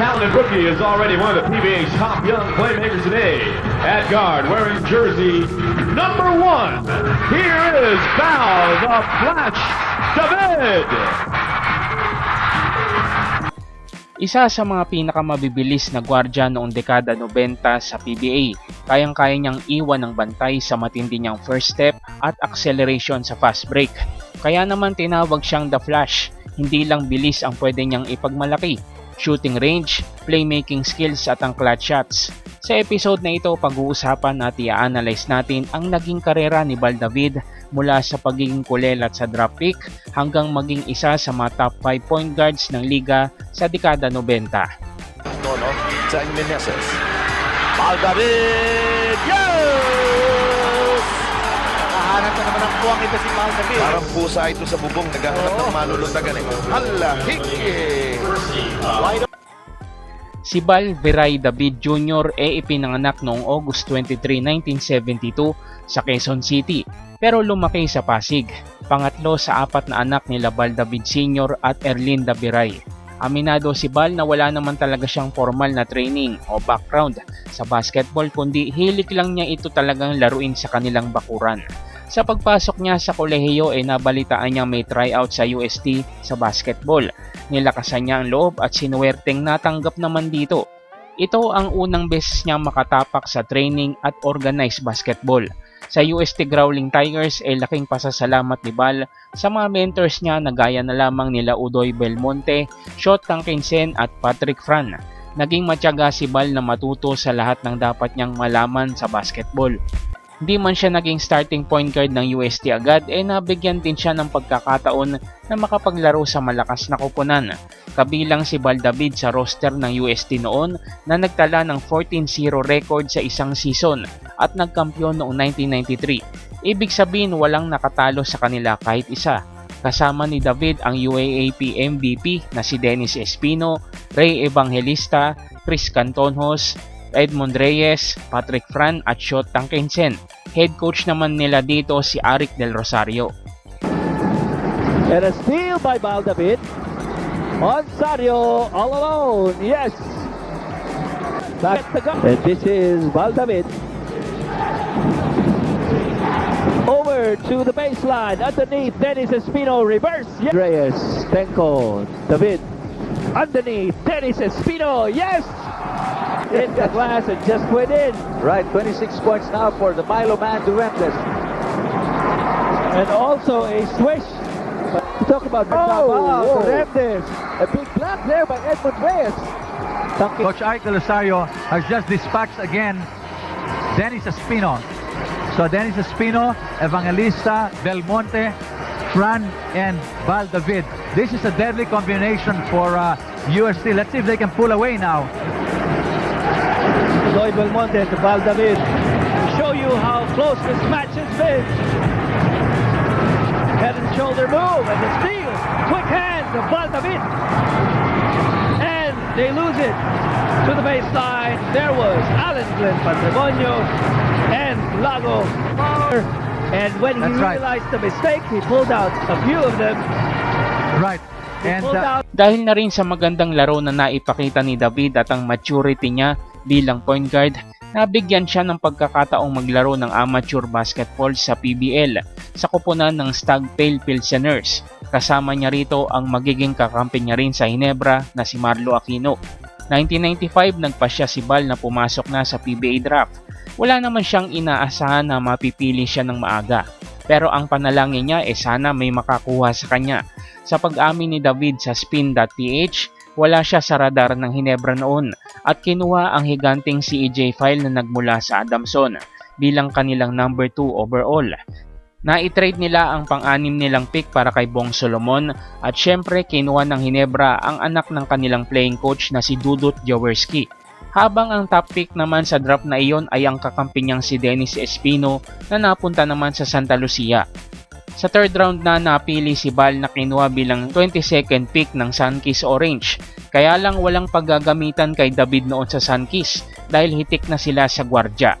talented rookie is already one of the PBA's top young playmakers today. At guard, wearing jersey number one, here is Val the Flash David. Isa sa mga pinakamabibilis na gwardya noong dekada 90 sa PBA, kayang-kaya niyang iwan ng bantay sa matindi niyang first step at acceleration sa fast break. Kaya naman tinawag siyang The Flash, hindi lang bilis ang pwede niyang ipagmalaki, shooting range, playmaking skills at ang clutch shots. Sa episode na ito, pag-uusapan at i-analyze natin ang naging karera ni Val David mula sa pagiging kulelat sa draft pick hanggang maging isa sa mga top 5 point guards ng liga sa dekada 90. Tono, Chang Meneses. Maldavid! Yes! Nakahanap na naman ang puwang ito si Maldavid. Parang pusa ito sa bubong, naghahanap ng malulutagan eh. Hala, hiki! Si Val Veray David Jr. e ipinanganak noong August 23, 1972 sa Quezon City pero lumaki sa Pasig. Pangatlo sa apat na anak nila Val David Sr. at Erlinda Veray. Aminado si Val na wala naman talaga siyang formal na training o background sa basketball kundi hilig lang niya ito talagang laruin sa kanilang bakuran. Sa pagpasok niya sa kolehiyo ay nabalitaan niya may tryout sa UST sa basketball. Nilakasan niya ang loob at sinuwerteng natanggap naman dito. Ito ang unang beses niya makatapak sa training at organized basketball. Sa UST Growling Tigers ay laking pasasalamat ni Bal sa mga mentors niya na gaya na lamang nila Udoy Belmonte, Shot Tangkinsen at Patrick Fran. Naging matyaga si Bal na matuto sa lahat ng dapat niyang malaman sa basketball. Hindi man siya naging starting point guard ng UST agad eh nabigyan din siya ng pagkakataon na makapaglaro sa malakas na kupunan. Kabilang si Val David sa roster ng UST noon na nagtala ng 14-0 record sa isang season at nagkampiyon noong 1993. Ibig sabihin walang nakatalo sa kanila kahit isa. Kasama ni David ang UAAP MVP na si Dennis Espino, Ray Evangelista, Chris Cantonhos, Edmond Reyes, Patrick Fran at Shot Tangkinsen. Head coach naman nila dito si Arik Del Rosario. And a steal by Baldavid. On Sario, all alone. Yes. Back to go. And this is Baldavid. Over to the baseline. Underneath, Dennis Espino. Reverse. Yes. Reyes, Tenko, David. Underneath, Dennis Espino. Yes. In the glass and just went in. Right, 26 points now for the Milo Man Durantes. And also a swish. But talk about Oh, oh, whoa. A big block there by Edmund Reyes. Dunking Coach Ike Rosario has just dispatched again Dennis Espino. So Dennis Espino, Evangelista, Belmonte, Fran, and Val David. This is a deadly combination for uh, USC. Let's see if they can pull away now. Lloyd Belmonte to Val David. To show you how close this match has been. Head and shoulder move and the steal. Quick hands of Val David. And they lose it to the baseline. There was Alan Glenn Patrimonio and Lago. And when he That's right. realized the mistake, he pulled out a few of them. Right. And uh, Dahil na rin sa magandang laro na naipakita ni David at ang maturity niya bilang point guard, nabigyan siya ng pagkakataong maglaro ng amateur basketball sa PBL sa kupunan ng Stagtail Pilseners. Kasama niya rito ang magiging kakampi niya rin sa Hinebra na si Marlo Aquino. 1995 nagpasya si Bal na pumasok na sa PBA draft. Wala naman siyang inaasahan na mapipili siya ng maaga. Pero ang panalangin niya ay sana may makakuha sa kanya. Sa pag-amin ni David sa spin.ph, wala siya sa radar ng Hinebra noon at kinuha ang higanting CEJ file na nagmula sa Adamson bilang kanilang number 2 overall. Na-trade nila ang pang-anim nilang pick para kay Bong Solomon at syempre kinuha ng Hinebra ang anak ng kanilang playing coach na si Dudut Jaworski. Habang ang top pick naman sa draft na iyon ay ang kakampi niyang si Dennis Espino na napunta naman sa Santa Lucia. Sa third round na napili si Bal na kinuha bilang 22nd pick ng Sunkist Orange. Kaya lang walang paggagamitan kay David noon sa Sunkist dahil hitik na sila sa gwardya.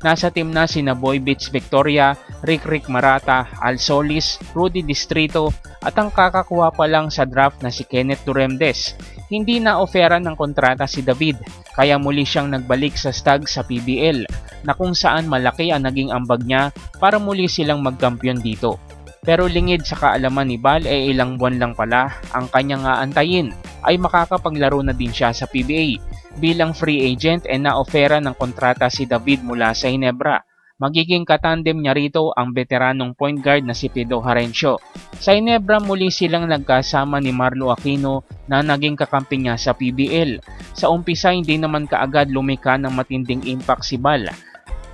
Nasa team na sina Boy Beats Victoria, Rick Rick Marata, Al Solis, Rudy Distrito at ang kakakuha pa lang sa draft na si Kenneth Duremdes. Hindi na oferan ng kontrata si David kaya muli siyang nagbalik sa stag sa PBL na kung saan malaki ang naging ambag niya para muli silang magkampiyon dito. Pero lingid sa kaalaman ni Bal ay ilang buwan lang pala ang kanyang aantayin ay makakapaglaro na din siya sa PBA bilang free agent e na-ofera ng kontrata si David mula sa Hinebra. Magiging katandem niya rito ang veteranong point guard na si Pido Harencio. Sa Hinebra muli silang nagkasama ni Marlo Aquino na naging kakampi niya sa PBL. Sa umpisa hindi naman kaagad lumika ng matinding impact si Bal.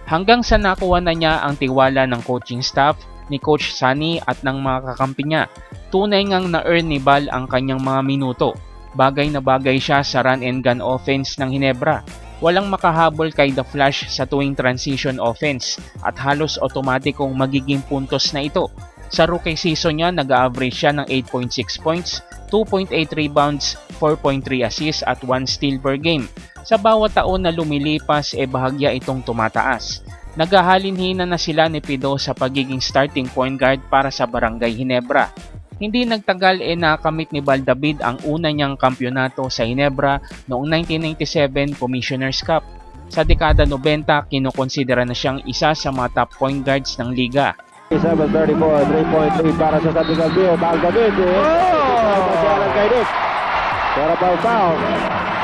Hanggang sa nakuha na niya ang tiwala ng coaching staff ni Coach Sunny at ng mga kakampi niya. Tunay ngang na-earn ni Bal ang kanyang mga minuto. Bagay na bagay siya sa run and gun offense ng Hinebra. Walang makahabol kay The Flash sa tuwing transition offense at halos otomatikong magiging puntos na ito. Sa rookie season niya, nag-average siya ng 8.6 points, 2.8 rebounds, 4.3 assists at 1 steal per game. Sa bawat taon na lumilipas, e bahagya itong tumataas. Naghahalinhina na sila ni Pido sa pagiging starting point guard para sa Barangay Hinebra. Hindi nagtagal e nakamit ni Baldavid ang una niyang kampyonato sa Hinebra noong 1997 Commissioner's Cup. Sa dekada 90, kinukonsidera na siyang isa sa mga top point guards ng liga. 7-34, 3-point lead para sa San Miguel Bio. Bal David. Oh! Masyalan kay Nick. Pero foul foul.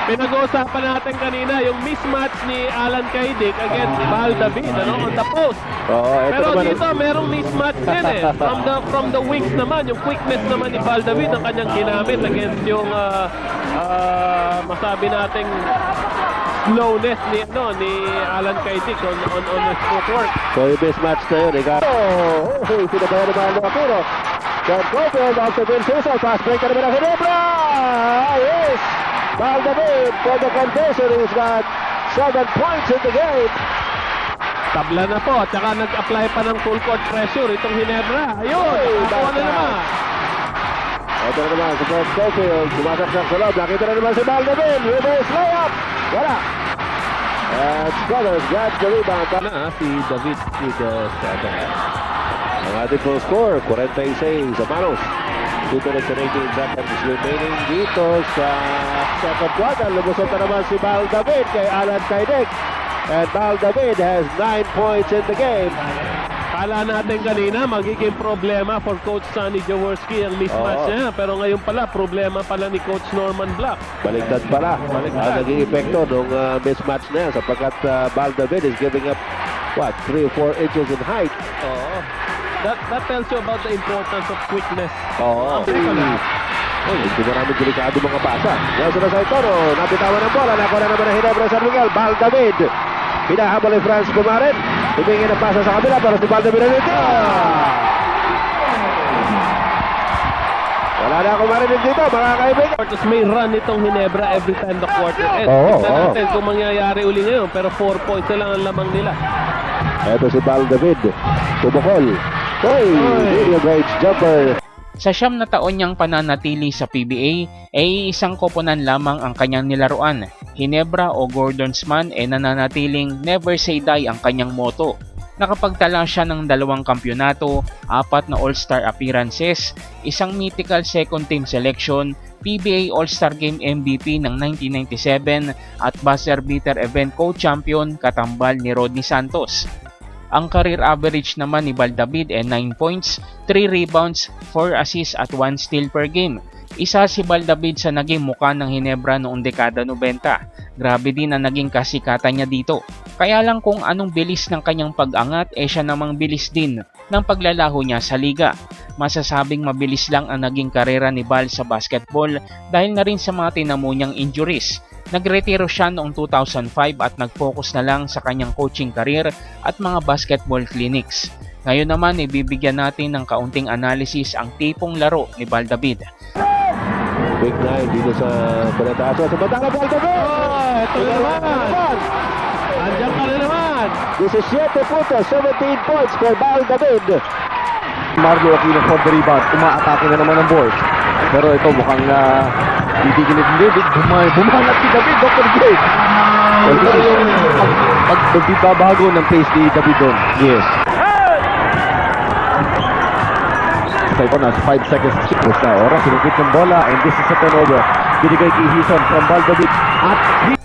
Pinag-uusapan natin kanina yung mismatch ni Alan Kaidik against Val David ano, on the post. Oo, ito Pero naman. dito merong mismatch din eh. From the from the wings naman, yung quickness naman ni Val David ang kanyang ginamit against yung ah, ah, masabi nating slowness ni ano ni Alan Kaidik on on on his footwork. So yung mismatch na yun, Ricardo. Oh, hey, sinabayan naman ang Aquino. John Cofield, the Bill Cesar. Fast break naman ang Hinebra. Yes! Bal David for the conversion. He's got seven points in the game. Tabla na po at saka nag-apply pa ng full court pressure itong Hinebra. Ayun, Hey, nakakuha na naman. Ito na naman si Cofield. Sumasaksak sa loob. Nakita na naman si Bal David. Reverse layup. Wala. And Scholars grabs the rebound. Na si David Pido Ang ating full score, 46 sa Manos. 2 minutes and 18 seconds remaining dito sa second quarter. Lumusot na naman si Bal David kay Alan Kaidek. And Bal David has 9 points in the game. Kala natin kanina magiging problema for Coach Sonny Jaworski ang mismatch Oo. niya. Pero ngayon pala, problema pala ni Coach Norman Black. Baliktad pala. Baliktad. Ang naging epekto nung uh, mismatch na yan sapagkat uh, Bal David is giving up what, 3 or 4 inches in height. Oo. That, that tells you about the importance of quickness. Oo. Ang teka lang. Uy, hindi maraming delikado mga basa. Nelson Saitoro, nabitawan ng bola. Nakuha na naman ng Hinebra San Miguel. Bal David. Hinahabol ni Franz Kumarin. Humingi ng pasa sa kabila para si Bal David na dito. Wala na akong marinig dito, mga kaibigan. Tapos may run itong Hinebra every time the quarter ends. Oo, Tignan oo. natin kung mangyayari uli ngayon. Pero 4 points na lang ang lamang nila. Ito si Bal David. Tumukol. Uy, video grades jumper. Sa siyam na taon niyang pananatili sa PBA, ay isang koponan lamang ang kanyang nilaruan. Hinebra o Gordon's man ay nananatiling never say die ang kanyang moto. Nakapagtala siya ng dalawang kampyonato, apat na All-Star appearances, isang mythical second team selection, PBA All-Star Game MVP ng 1997 at buzzer beater event co-champion katambal ni Rodney Santos. Ang career average naman ni Baldavid ay 9 points, 3 rebounds, 4 assists at 1 steal per game. Isa si Baldavid sa naging muka ng Hinebra noong dekada 90. Grabe din ang naging kasikatan niya dito. Kaya lang kung anong bilis ng kanyang pag-angat, eh siya namang bilis din ng paglalaho niya sa liga. Masasabing mabilis lang ang naging karera ni Bal sa basketball dahil na rin sa mga tinamo niyang injuries. Nagretiro siya noong 2005 at nag-focus na lang sa kanyang coaching career at mga basketball clinics. Ngayon naman, ibibigyan natin ng kaunting analysis ang tipong laro ni Bal David. Big nine dito sa Banataso. Sa Batanga Bal David. Oh, ito na naman. Andiyan ka na naman. 17 puntos, 17 points for Bal David. Marlo Aquino for the rebound. Umaatake na naman ang board. Pero ito mukhang uh, titigilid ni David. Bumay, bumanat si David, Dr. J. Well, ito yung pag, pagbabago ng pace ni David doon. Yes. Sa ito, nasa 5 seconds chicos na oras. Sinugit ng bola and this is a turnover. Binigay kay Hison from Valdavid. At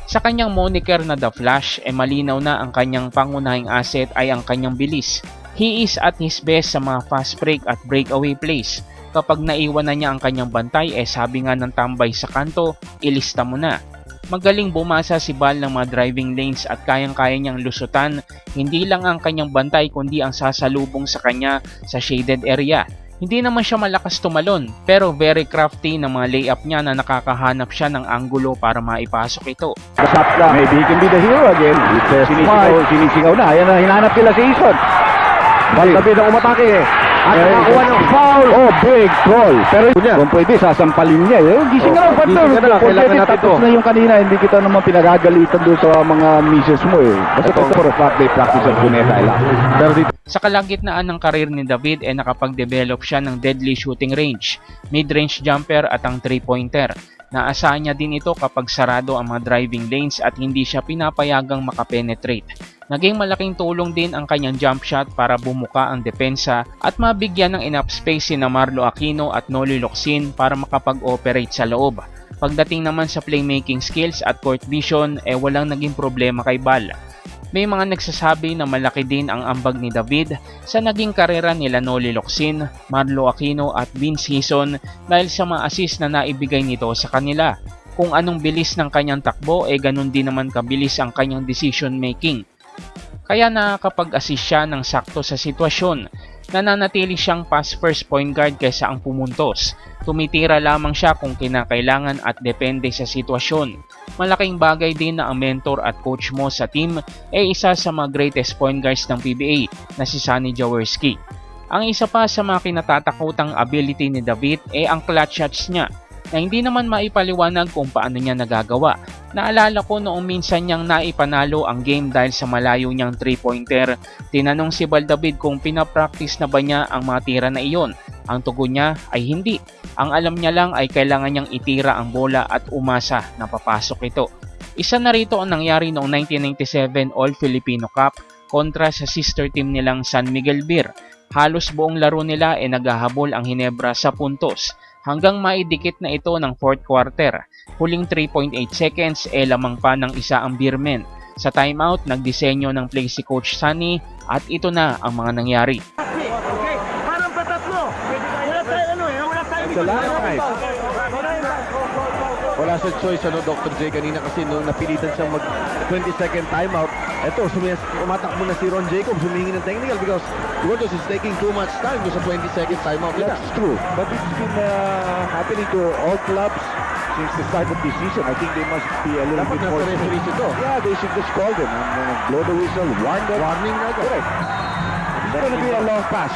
Sa kanyang moniker na The Flash, e malinaw na ang kanyang pangunahing asset ay ang kanyang bilis. He is at his best sa mga fast break at breakaway plays. Kapag naiwan na niya ang kanyang bantay, eh sabi nga ng tambay sa kanto, ilista mo na. Magaling bumasa si Bal ng mga driving lanes at kayang-kaya niyang lusutan hindi lang ang kanyang bantay kundi ang sasalubong sa kanya sa shaded area. Hindi naman siya malakas tumalon pero very crafty ng mga layup niya na nakakahanap siya ng anggulo para maipasok ito. Maybe he can be the hero again. Sinisigaw, sinisigaw na. Ayan na, hinahanap nila si Hison. Valdavid ang umatake eh. At nakakuha ng foul. Oh, big call. Pero kung pwede, sasampalin niya. Eh, gising na lang, partner. Gising na lang, kailangan natin to. na yung kanina, hindi kita naman pinagagalitan doon sa mga misis mo eh. Basta ito, for a fact, they practice at Cuneta lang. Pero dito, Sa kalagitnaan ng karir ni David ay nakapag-develop siya ng deadly shooting range, mid-range jumper at ang 3-pointer. Naasahan niya din ito kapag sarado ang mga driving lanes at hindi siya pinapayagang makapenetrate. Naging malaking tulong din ang kanyang jump shot para bumuka ang depensa at mabigyan ng enough space si na Marlo Aquino at Noli Locsin para makapag-operate sa loob. Pagdating naman sa playmaking skills at court vision, eh walang naging problema kay Bal. May mga nagsasabi na malaki din ang ambag ni David sa naging karera nila Noli Locsin, Marlo Aquino at Vince Hison dahil sa mga assist na naibigay nito sa kanila. Kung anong bilis ng kanyang takbo, eh ganun din naman kabilis ang kanyang decision making. Kaya nakakapag-assist siya ng sakto sa sitwasyon. Nananatili siyang pass first point guard kaysa ang pumuntos. Tumitira lamang siya kung kinakailangan at depende sa sitwasyon. Malaking bagay din na ang mentor at coach mo sa team ay isa sa mga greatest point guards ng PBA na si Sonny Jaworski. Ang isa pa sa mga kinatatakutang ability ni David ay ang clutch shots niya na hindi naman maipaliwanag kung paano niya nagagawa. Naalala ko noong minsan niyang naipanalo ang game dahil sa malayo niyang 3-pointer. Tinanong si Baldavid kung pinapractice na ba niya ang mga tira na iyon. Ang tugon niya ay hindi. Ang alam niya lang ay kailangan niyang itira ang bola at umasa na papasok ito. Isa na rito ang nangyari noong 1997 All-Filipino Cup kontra sa sister team nilang San Miguel Beer. Halos buong laro nila ay naghahabol ang Hinebra sa puntos hanggang maidikit na ito ng fourth quarter. Huling 3.8 seconds e lamang pa ng isa ang Beermen. Sa timeout, nagdisenyo ng play si Coach Sunny at ito na ang mga nangyari. wala sa choice ano Dr. J kanina kasi nung napilitan siyang mag 20 second timeout eto sumayas umatakbo na si Ron Jacobs humingi ng technical because Gordos is taking too much time doon sa 20 second timeout nila That's true. But it's been uh, happening to all clubs since the start of this season. I think they must be a little dapat bit more... nasa referees ito Yeah, they should just call them and uh, blow the whistle, warn them. warning na agad Correct. It's gonna be a long pass.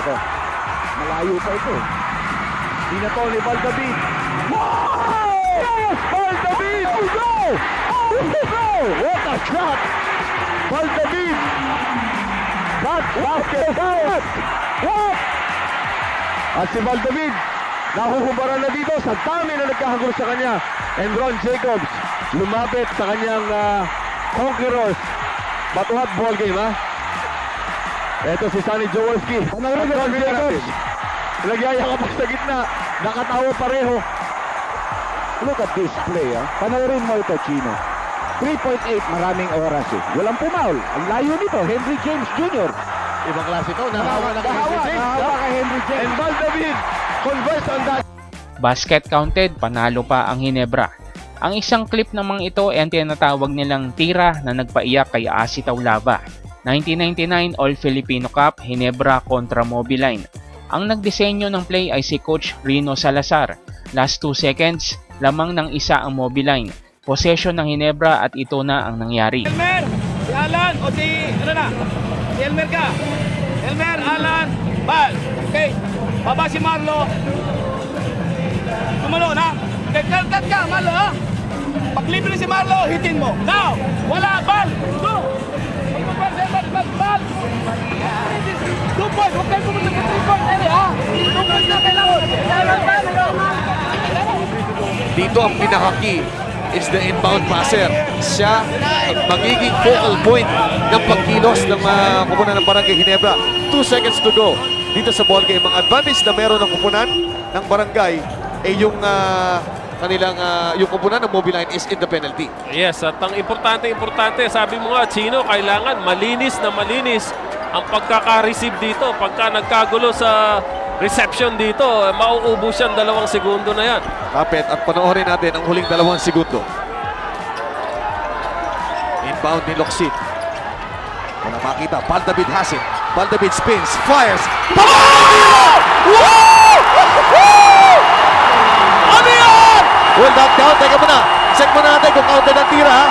Ito. Malayo pa ito. Di na to ni Valdavid. Wow! Yes! Valdavid! Oh, no! Oh! What a shot! Valdavid! That basket shot! What? at si Valdavid nakukubaran na dito sa dami na nagkahagulo sa kanya and Ron Jacobs lumapit sa kanyang ah, conquerors but what ball game ha eto si Sonny Jaworski rin Ron Jacobs? nagyayakap sa gitna nakatawa pareho Look at this play, ah. Panoorin mo ito, Chino. 3.8, maraming oras eh. Walang pumaul. Ang layo nito, Henry James Jr. ibang klase ito nahawa na kay Henry James nahawa kay Henry James. and Valdavid converts on that Basket counted, panalo pa ang Hinebra. Ang isang clip namang ito ay ang tinatawag nilang tira na nagpaiyak kay Asi Taulava. 1999 All-Filipino Cup, Hinebra kontra Mobiline. Ang nagdisenyo ng play ay si Coach Rino Salazar. Last 2 seconds, lamang ng isa ang Mobiline. Possession ng Hinebra at ito na ang nangyari. Elmer, si Alan o si ano na? Si Elmer ka. Elmer, Alan, Bal. Okay. Baba si Marlo. Tumalo na. Okay, cut, cut ka, Marlo ha. Pag libre si Marlo, hitin mo. Now, wala, Bal. Go. Bal, bal, bal, bal! Two point! Huwag kayo pumunta sa three point area, ha? Two point na kailangan! Dito ang pinaka-key is the inbound passer. Siya magiging focal point ng pagkilos ng mga kupunan ng Barangay Ginebra. Two seconds to go dito sa ball game. Ang advantage na meron ng kupunan ng Barangay ay yung ah, kanilang ah, yung kupunan ng Mobile Line is in the penalty. Yes, at ang importante-importante, sabi mo nga, Chino, kailangan malinis na malinis ang pagkaka-receive dito. Pagka nagkagulo sa reception dito, mauubos yan dalawang segundo na yan. Kapit at panoorin natin ang huling dalawang segundo. Inbound ni Loksin. Wala makita. Baldavid has it. Baldavid spins, fires. Ano yan? Well, knockdown. Teka muna. Check muna natin kung counter ng tira. ha?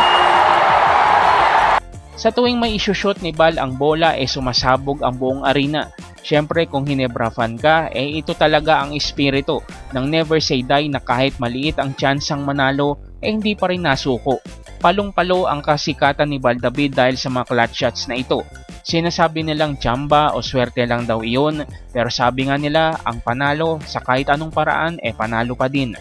Sa tuwing may isushoot ni Bal ang bola eh sumasabog ang buong arena. Siyempre kung Hinebra fan ka, eh ito talaga ang espiritu ng never say die na kahit maliit ang tsansang manalo, eh hindi pa rin nasuko. Palong-palo ang kasikatan ni Baldavid dahil sa mga clutch shots na ito. Sinasabi nilang tsamba o swerte lang daw iyon, pero sabi nga nila ang panalo sa kahit anong paraan eh panalo pa din.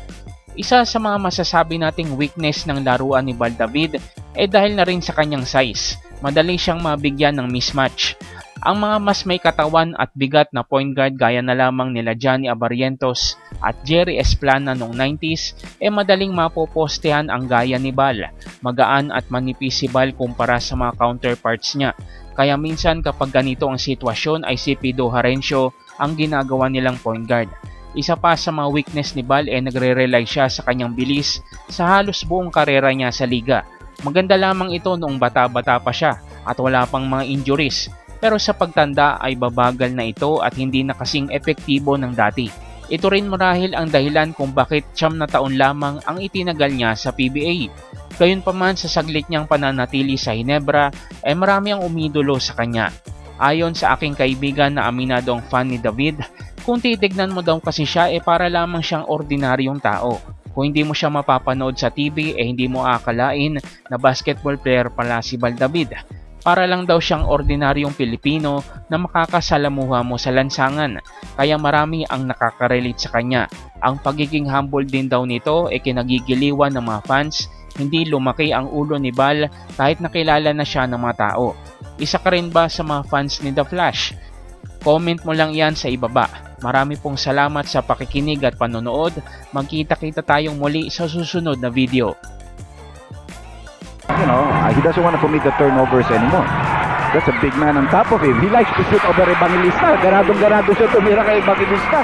Isa sa mga masasabi nating weakness ng laruan ni Baldavid eh dahil na rin sa kanyang size. Madali siyang mabigyan ng mismatch. Ang mga mas may katawan at bigat na point guard gaya na lamang nila Johnny Abarientos at Jerry Esplana noong 90s eh madaling mapopostehan ang gaya ni Bal. Magaan at manipis si Bal kumpara sa mga counterparts niya. Kaya minsan kapag ganito ang sitwasyon ay si Pido Harencio ang ginagawa nilang point guard. Isa pa sa mga weakness ni Bal ay nagre-rely siya sa kanyang bilis sa halos buong karera niya sa liga. Maganda lamang ito noong bata-bata pa siya at wala pang mga injuries pero sa pagtanda ay babagal na ito at hindi na kasing epektibo ng dati. Ito rin marahil ang dahilan kung bakit siyam na taon lamang ang itinagal niya sa PBA. Gayunpaman sa saglit niyang pananatili sa Hinebra ay marami ang umidolo sa kanya. Ayon sa aking kaibigan na aminado ang fan ni David, kung titignan mo daw kasi siya eh para lamang siyang ordinaryong tao. Kung hindi mo siya mapapanood sa TV eh hindi mo akalain na basketball player pala si Baldavid. Para lang daw siyang ordinaryong Pilipino na makakasalamuha mo sa lansangan. Kaya marami ang nakaka-relate sa kanya. Ang pagiging humble din daw nito ay kinagigiliwan ng mga fans. Hindi lumaki ang ulo ni Bal kahit nakilala na siya ng mga tao. Isa ka rin ba sa mga fans ni The Flash? Comment mo lang yan sa ibaba. Marami pong salamat sa pakikinig at panonood. Magkita-kita tayong muli sa susunod na video. You know, uh, he doesn't want to commit the turnovers anymore. That's a big man on top of him. He likes to shoot over Evangelista. Ganadong-ganado siya tumira kay Evangelista.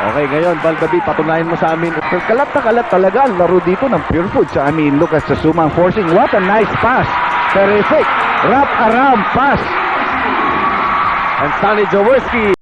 Okay, ngayon, Baldavid, patunayan mo sa amin. Kalat na kalat talaga ang laro dito ng Pure Foods. I mean, look at Sasuma forcing. What a nice pass. Terrific. Wrap around pass. And Stanley Jaworski